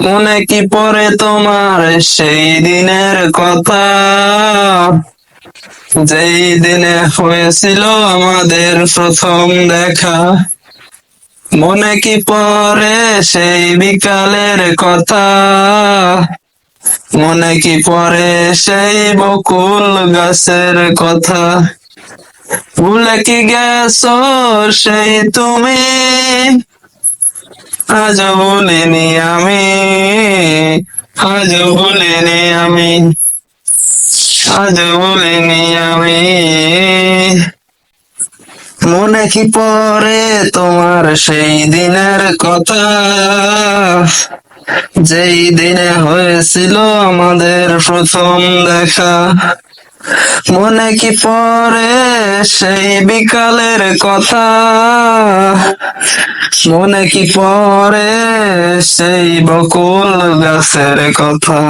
মনে কি পড়ে তোমার? সেই দিনের কথা। যেই দিনে হয়েছিল আমাদের প্রথম দেখা। মনে কি পড়ে সেই বিকালের কথা? মনে কি পড়ে সেই বকুল গাছের কথা? ভুলে কি গেছো সেই তুমি? আজ ভুলিনি আমি আজ ভুলিনি আমি আজ ভুলিনি আমি মনে কি পরে তোমার সেই দিনের কথা? যেই দিনে হয়েছিল আমাদের প্রথম দেখা। মনে কি পরে সেই বিকালের কথা? মনে কি পড়ে সেই বকুল গাছের কথা?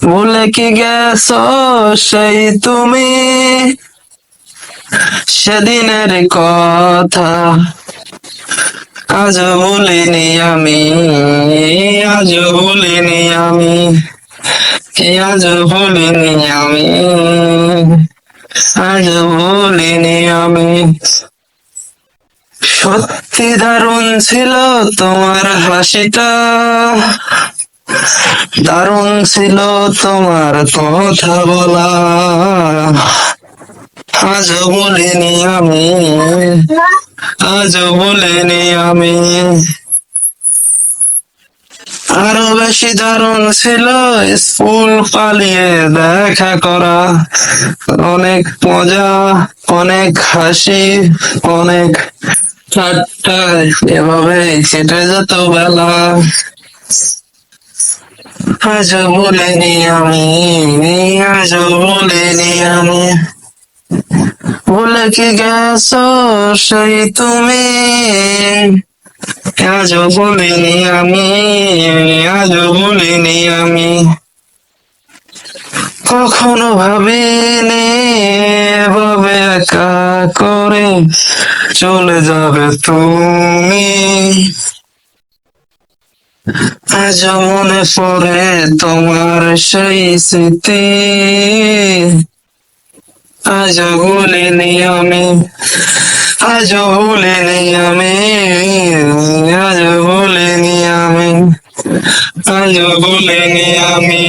ভুলে কি গেছো সেই তুমি? সেদিনের কথা। আজ ভুলিনি আমি, আজ ভুলিনি আমি আজ ভুলিনি আমি? আজ ভুলিনি আমি। সত্যি দারুণ ছিল তোমার হাসিটা। দারুণ ছিল তোমার কথা বলা। আজ বলিনি আমি আজ বলিনি আমি। আরও বেশি দারুণ ছিল স্কুল পালিয়ে দেখা করা। অনেক মজা, অনেক হাসি, অনেক কেটে যেত বেলা। আজ বলিনি আমি, আজ বলিনি আমি। ভুলে কি গেছো সেই তুমি? আজ বলিনি আমি, আজ বলিনি আমি। কখনো ভাবিনি এভাবে একা করে চলে যাবে তুমি। আজ মনে পড়ে তোমার সেই স্মৃতি। আজ ভুলিনি আমি, আজ ভুলিনি আমি, আজ ভুলিনি আমি, আজ ভুলিনি আমি।